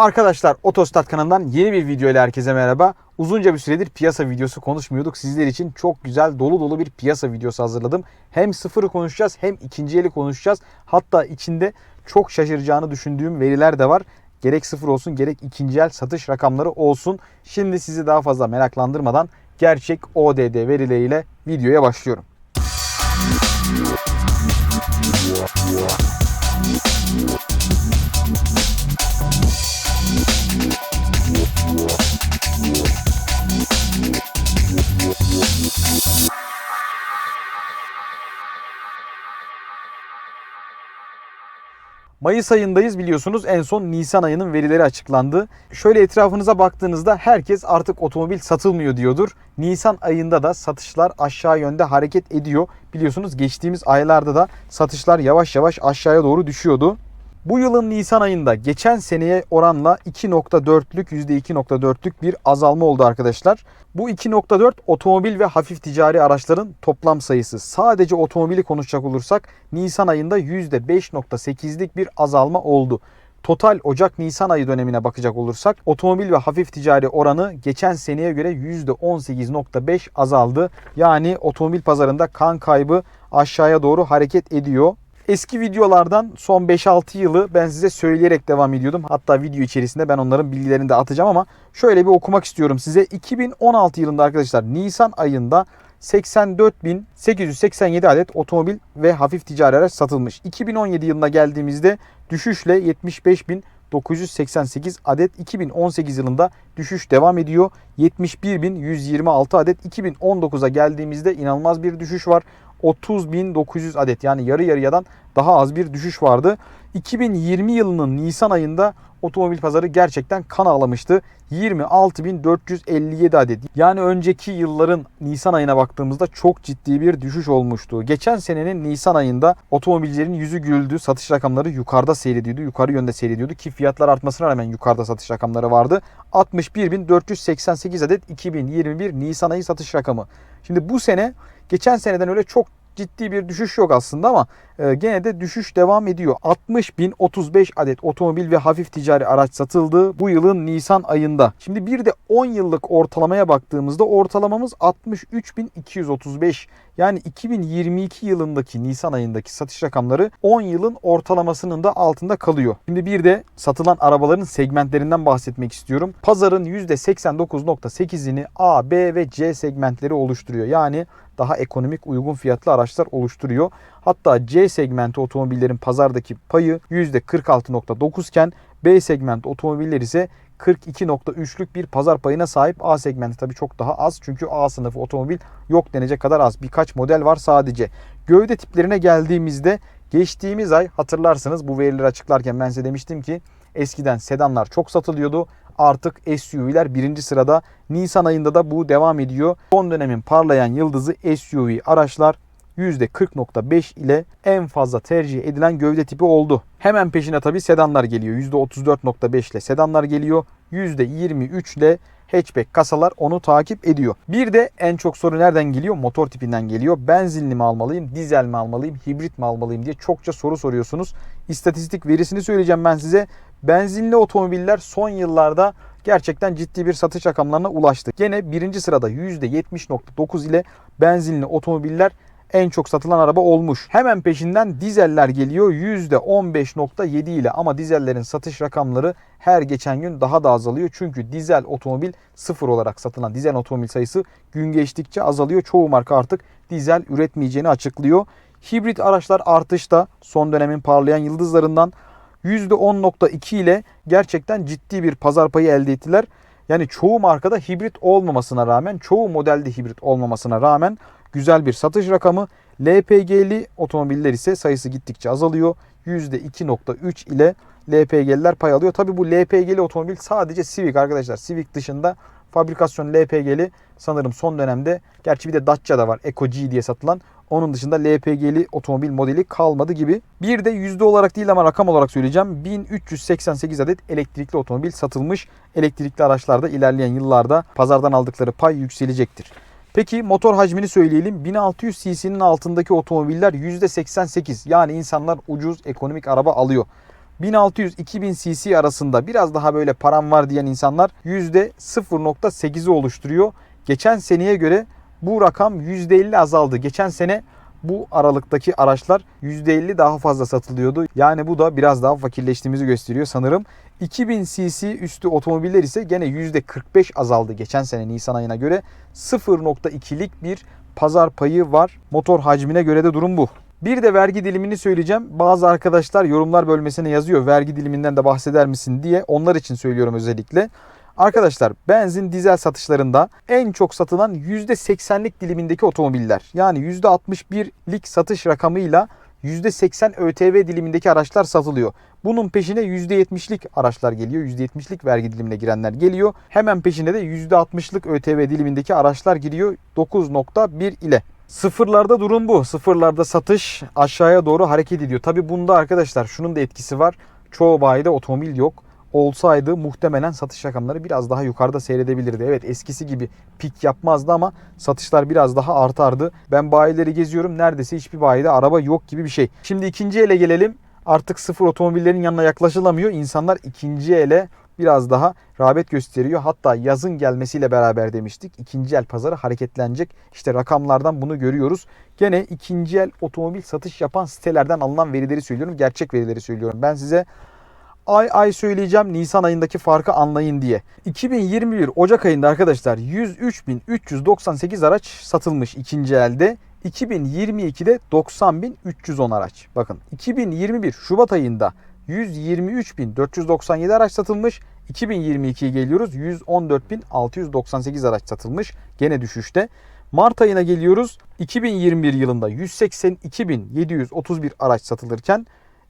Arkadaşlar Otostart kanalından yeni bir video ile herkese merhaba. Uzunca bir süredir piyasa videosu konuşmuyorduk. Sizler için çok güzel dolu dolu bir piyasa videosu hazırladım. Hem sıfırı konuşacağız hem ikinci eli konuşacağız. Hatta içinde çok şaşıracağını düşündüğüm veriler de var. Gerek sıfır olsun gerek ikinci el satış rakamları olsun. Şimdi sizi daha fazla meraklandırmadan gerçek ODD verileriyle videoya başlıyorum. Mayıs ayındayız biliyorsunuz en son Nisan ayının verileri açıklandı. Şöyle etrafınıza baktığınızda herkes artık otomobil satılmıyor diyordur. Nisan ayında da satışlar aşağı yönde hareket ediyor. Biliyorsunuz geçtiğimiz aylarda da satışlar yavaş yavaş aşağıya doğru düşüyordu. Bu yılın Nisan ayında geçen seneye oranla 2.4'lük %2.4'lük bir azalma oldu arkadaşlar. Bu 2.4 otomobil ve hafif ticari araçların toplam sayısı. Sadece otomobili konuşacak olursak Nisan ayında %5.8'lik bir azalma oldu. Total Ocak-Nisan ayı dönemine bakacak olursak otomobil ve hafif ticari oranı geçen seneye göre %18.5 azaldı. Yani otomobil pazarında kan kaybı aşağıya doğru hareket ediyor. Eski videolardan son 5-6 yılı ben size söyleyerek devam ediyordum. Hatta video içerisinde ben onların bilgilerini de atacağım ama şöyle bir okumak istiyorum size. 2016 yılında arkadaşlar Nisan ayında 84.887 adet otomobil ve hafif ticari araç satılmış. 2017 yılına geldiğimizde düşüşle 75.988 adet 2018 yılında düşüş devam ediyor. 71.126 adet 2019'a geldiğimizde inanılmaz bir düşüş var. 30.900 adet yani yarı yarıyadan daha az bir düşüş vardı. 2020 yılının Nisan ayında otomobil pazarı gerçekten kan ağlamıştı. 26.457 adet. Yani önceki yılların Nisan ayına baktığımızda çok ciddi bir düşüş olmuştu. Geçen senenin Nisan ayında otomobilcilerin yüzü güldü. Satış rakamları yukarıda seyrediyordu. Yukarı yönde seyrediyordu ki fiyatlar artmasına rağmen yukarıda satış rakamları vardı. 61.488 adet 2021 Nisan ayı satış rakamı. Şimdi bu sene geçen seneden öyle çok ciddi bir düşüş yok aslında ama e, gene de düşüş devam ediyor. 60.035 adet otomobil ve hafif ticari araç satıldı bu yılın Nisan ayında. Şimdi bir de 10 yıllık ortalamaya baktığımızda ortalamamız 63.235. Yani 2022 yılındaki Nisan ayındaki satış rakamları 10 yılın ortalamasının da altında kalıyor. Şimdi bir de satılan arabaların segmentlerinden bahsetmek istiyorum. Pazarın %89.8'ini A, B ve C segmentleri oluşturuyor. Yani daha ekonomik uygun fiyatlı araçlar oluşturuyor. Hatta C segmenti otomobillerin pazardaki payı %46.9 iken B segment otomobiller ise 42.3'lük bir pazar payına sahip. A segmenti tabii çok daha az. Çünkü A sınıfı otomobil yok denecek kadar az. Birkaç model var sadece. Gövde tiplerine geldiğimizde geçtiğimiz ay hatırlarsınız bu verileri açıklarken ben size demiştim ki eskiden sedanlar çok satılıyordu. Artık SUV'ler birinci sırada. Nisan ayında da bu devam ediyor. Son dönemin parlayan yıldızı SUV araçlar %40.5 ile en fazla tercih edilen gövde tipi oldu. Hemen peşine tabi sedanlar geliyor. %34.5 ile sedanlar geliyor. %23 ile hatchback kasalar onu takip ediyor. Bir de en çok soru nereden geliyor? Motor tipinden geliyor. Benzinli mi almalıyım, dizel mi almalıyım, hibrit mi almalıyım diye çokça soru soruyorsunuz. İstatistik verisini söyleyeceğim ben size. Benzinli otomobiller son yıllarda gerçekten ciddi bir satış rakamlarına ulaştı. Gene birinci sırada %70.9 ile benzinli otomobiller en çok satılan araba olmuş. Hemen peşinden dizeller geliyor %15.7 ile ama dizellerin satış rakamları her geçen gün daha da azalıyor. Çünkü dizel otomobil sıfır olarak satılan dizel otomobil sayısı gün geçtikçe azalıyor. Çoğu marka artık dizel üretmeyeceğini açıklıyor. Hibrit araçlar artışta son dönemin parlayan yıldızlarından %10.2 ile gerçekten ciddi bir pazar payı elde ettiler. Yani çoğu markada hibrit olmamasına rağmen, çoğu modelde hibrit olmamasına rağmen güzel bir satış rakamı. LPG'li otomobiller ise sayısı gittikçe azalıyor. %2.3 ile LPG'liler pay alıyor. Tabi bu LPG'li otomobil sadece Civic arkadaşlar. Civic dışında fabrikasyon LPG'li sanırım son dönemde gerçi bir de Dacia'da var Eco G diye satılan. Onun dışında LPG'li otomobil modeli kalmadı gibi. Bir de yüzde olarak değil ama rakam olarak söyleyeceğim. 1388 adet elektrikli otomobil satılmış. Elektrikli araçlarda ilerleyen yıllarda pazardan aldıkları pay yükselecektir. Peki motor hacmini söyleyelim. 1600 cc'nin altındaki otomobiller %88. Yani insanlar ucuz ekonomik araba alıyor. 1600-2000 cc arasında biraz daha böyle param var diyen insanlar %0.8'i oluşturuyor. Geçen seneye göre bu rakam %50 azaldı. Geçen sene bu aralıktaki araçlar %50 daha fazla satılıyordu. Yani bu da biraz daha fakirleştiğimizi gösteriyor sanırım. 2000 cc üstü otomobiller ise gene %45 azaldı geçen sene Nisan ayına göre. 0.2'lik bir pazar payı var. Motor hacmine göre de durum bu. Bir de vergi dilimini söyleyeceğim. Bazı arkadaşlar yorumlar bölmesine yazıyor vergi diliminden de bahseder misin diye. Onlar için söylüyorum özellikle. Arkadaşlar benzin dizel satışlarında en çok satılan %80'lik dilimindeki otomobiller yani %61'lik satış rakamıyla %80 ÖTV dilimindeki araçlar satılıyor. Bunun peşine %70'lik araçlar geliyor. %70'lik vergi dilimine girenler geliyor. Hemen peşine de %60'lık ÖTV dilimindeki araçlar giriyor 9.1 ile. Sıfırlarda durum bu. Sıfırlarda satış aşağıya doğru hareket ediyor. Tabi bunda arkadaşlar şunun da etkisi var. Çoğu bayide otomobil yok olsaydı muhtemelen satış rakamları biraz daha yukarıda seyredebilirdi. Evet eskisi gibi pik yapmazdı ama satışlar biraz daha artardı. Ben bayileri geziyorum neredeyse hiçbir bayide araba yok gibi bir şey. Şimdi ikinci ele gelelim. Artık sıfır otomobillerin yanına yaklaşılamıyor. İnsanlar ikinci ele biraz daha rağbet gösteriyor. Hatta yazın gelmesiyle beraber demiştik. ikinci el pazarı hareketlenecek. İşte rakamlardan bunu görüyoruz. Gene ikinci el otomobil satış yapan sitelerden alınan verileri söylüyorum. Gerçek verileri söylüyorum. Ben size ay ay söyleyeceğim Nisan ayındaki farkı anlayın diye. 2021 Ocak ayında arkadaşlar 103.398 araç satılmış ikinci elde. 2022'de 90.310 araç. Bakın 2021 Şubat ayında 123.497 araç satılmış. 2022'ye geliyoruz 114.698 araç satılmış. Gene düşüşte. Mart ayına geliyoruz. 2021 yılında 182.731 araç satılırken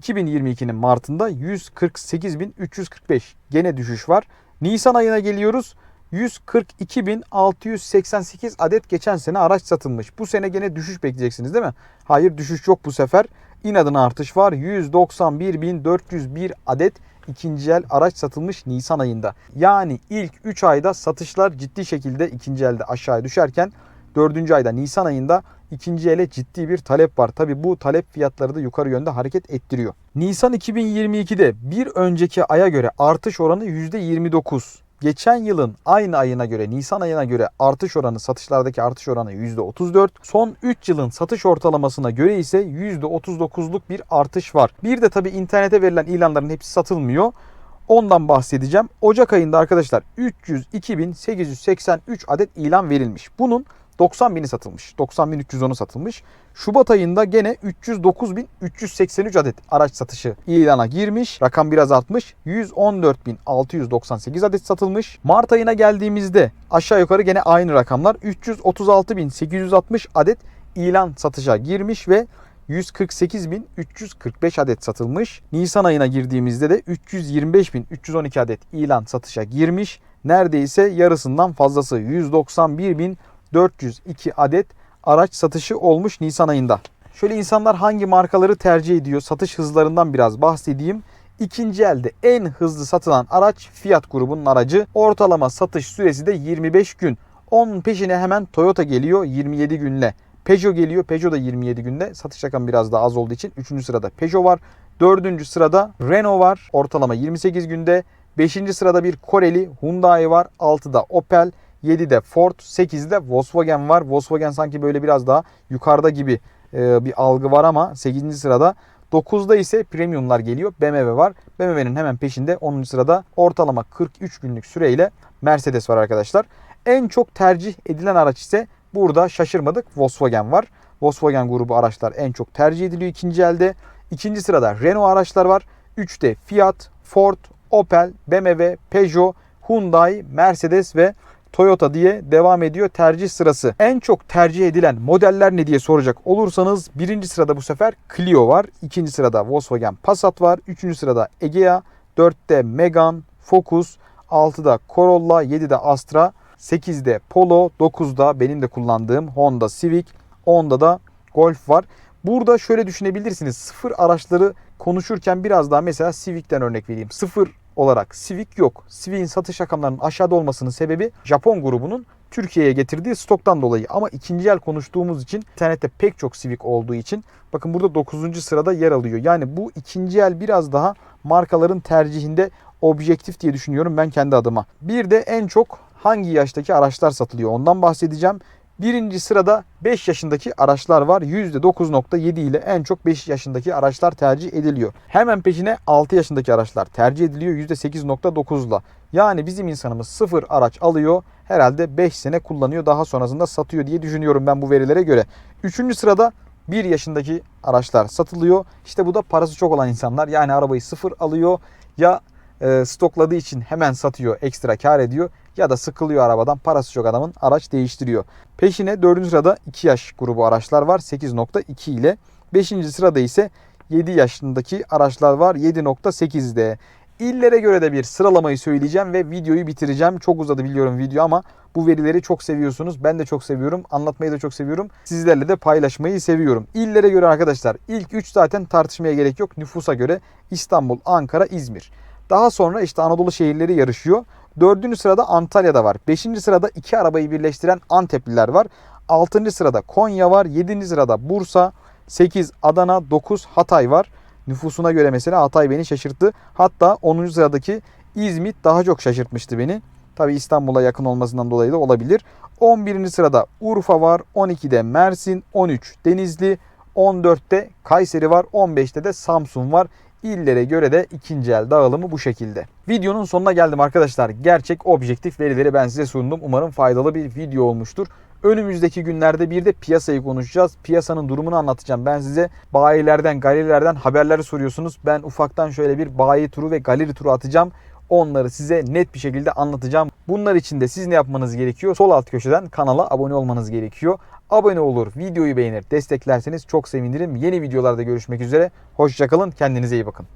2022'nin Mart'ında 148.345 gene düşüş var. Nisan ayına geliyoruz. 142.688 adet geçen sene araç satılmış. Bu sene gene düşüş bekleyeceksiniz değil mi? Hayır düşüş yok bu sefer. İnadına artış var. 191.401 adet ikinci el araç satılmış Nisan ayında. Yani ilk 3 ayda satışlar ciddi şekilde ikinci elde aşağıya düşerken 4. ayda Nisan ayında ikinci ele ciddi bir talep var. Tabi bu talep fiyatları da yukarı yönde hareket ettiriyor. Nisan 2022'de bir önceki aya göre artış oranı %29. Geçen yılın aynı ayına göre Nisan ayına göre artış oranı satışlardaki artış oranı %34. Son 3 yılın satış ortalamasına göre ise %39'luk bir artış var. Bir de tabi internete verilen ilanların hepsi satılmıyor. Ondan bahsedeceğim. Ocak ayında arkadaşlar 302.883 adet ilan verilmiş. Bunun 90 bini satılmış. 90.310'u satılmış. Şubat ayında gene 309.383 adet araç satışı ilana girmiş. Rakam biraz artmış. 114.698 adet satılmış. Mart ayına geldiğimizde aşağı yukarı gene aynı rakamlar. 336.860 adet ilan satışa girmiş ve 148.345 adet satılmış. Nisan ayına girdiğimizde de 325.312 adet ilan satışa girmiş. Neredeyse yarısından fazlası 191.000 402 adet araç satışı olmuş Nisan ayında. Şöyle insanlar hangi markaları tercih ediyor? Satış hızlarından biraz bahsedeyim. İkinci elde en hızlı satılan araç Fiat grubunun aracı. Ortalama satış süresi de 25 gün. Onun peşine hemen Toyota geliyor 27 günle. Peugeot geliyor. Peugeot da 27 günde. Satış rakamı biraz daha az olduğu için 3. sırada Peugeot var. 4. sırada Renault var. Ortalama 28 günde. 5. sırada bir Koreli Hyundai var. 6'da Opel. 7'de Ford, 8'de Volkswagen var. Volkswagen sanki böyle biraz daha yukarıda gibi e, bir algı var ama 8. sırada. 9'da ise premiumlar geliyor. BMW var. BMW'nin hemen peşinde 10. sırada ortalama 43 günlük süreyle Mercedes var arkadaşlar. En çok tercih edilen araç ise burada şaşırmadık Volkswagen var. Volkswagen grubu araçlar en çok tercih ediliyor ikinci elde. İkinci sırada Renault araçlar var. 3'te Fiat, Ford, Opel, BMW, Peugeot, Hyundai, Mercedes ve Toyota diye devam ediyor tercih sırası. En çok tercih edilen modeller ne diye soracak olursanız birinci sırada bu sefer Clio var. ikinci sırada Volkswagen Passat var. Üçüncü sırada Egea. Dörtte Megane, Focus. Altıda Corolla. Yedide Astra. Sekizde Polo. Dokuzda benim de kullandığım Honda Civic. Onda da Golf var. Burada şöyle düşünebilirsiniz. Sıfır araçları konuşurken biraz daha mesela Civic'ten örnek vereyim. Sıfır olarak Civic yok. Civic'in satış rakamlarının aşağıda olmasının sebebi Japon grubunun Türkiye'ye getirdiği stoktan dolayı. Ama ikinci el konuştuğumuz için internette pek çok Civic olduğu için bakın burada 9. sırada yer alıyor. Yani bu ikinci el biraz daha markaların tercihinde objektif diye düşünüyorum ben kendi adıma. Bir de en çok hangi yaştaki araçlar satılıyor ondan bahsedeceğim. Birinci sırada 5 yaşındaki araçlar var. %9.7 ile en çok 5 yaşındaki araçlar tercih ediliyor. Hemen peşine 6 yaşındaki araçlar tercih ediliyor %8.9 ile. Yani bizim insanımız sıfır araç alıyor. Herhalde 5 sene kullanıyor. Daha sonrasında satıyor diye düşünüyorum ben bu verilere göre. Üçüncü sırada 1 yaşındaki araçlar satılıyor. İşte bu da parası çok olan insanlar. Yani arabayı sıfır alıyor ya e, stokladığı için hemen satıyor, ekstra kar ediyor ya da sıkılıyor arabadan parası çok adamın araç değiştiriyor. Peşine 4. sırada 2 yaş grubu araçlar var 8.2 ile. 5. sırada ise 7 yaşındaki araçlar var 7.8'de. İllere göre de bir sıralamayı söyleyeceğim ve videoyu bitireceğim. Çok uzadı biliyorum video ama bu verileri çok seviyorsunuz. Ben de çok seviyorum. Anlatmayı da çok seviyorum. Sizlerle de paylaşmayı seviyorum. İllere göre arkadaşlar ilk 3 zaten tartışmaya gerek yok. Nüfusa göre İstanbul, Ankara, İzmir. Daha sonra işte Anadolu şehirleri yarışıyor. Dördüncü sırada Antalya'da var. Beşinci sırada iki arabayı birleştiren Antepliler var. Altıncı sırada Konya var. Yedinci sırada Bursa. 8 Adana, 9 Hatay var. Nüfusuna göre mesela Hatay beni şaşırttı. Hatta 10. sıradaki İzmit daha çok şaşırtmıştı beni. Tabi İstanbul'a yakın olmasından dolayı da olabilir. 11. sırada Urfa var. 12'de Mersin, 13 Denizli, 14'te Kayseri var. 15'te de Samsun var. İllere göre de ikinci el dağılımı bu şekilde. Videonun sonuna geldim arkadaşlar. Gerçek objektif verileri ben size sundum. Umarım faydalı bir video olmuştur. Önümüzdeki günlerde bir de piyasayı konuşacağız. Piyasanın durumunu anlatacağım. Ben size bayilerden, galerilerden haberleri soruyorsunuz. Ben ufaktan şöyle bir bayi turu ve galeri turu atacağım. Onları size net bir şekilde anlatacağım. Bunlar için de siz ne yapmanız gerekiyor? Sol alt köşeden kanala abone olmanız gerekiyor. Abone olur, videoyu beğenir, desteklerseniz çok sevinirim. Yeni videolarda görüşmek üzere. Hoşçakalın, kendinize iyi bakın.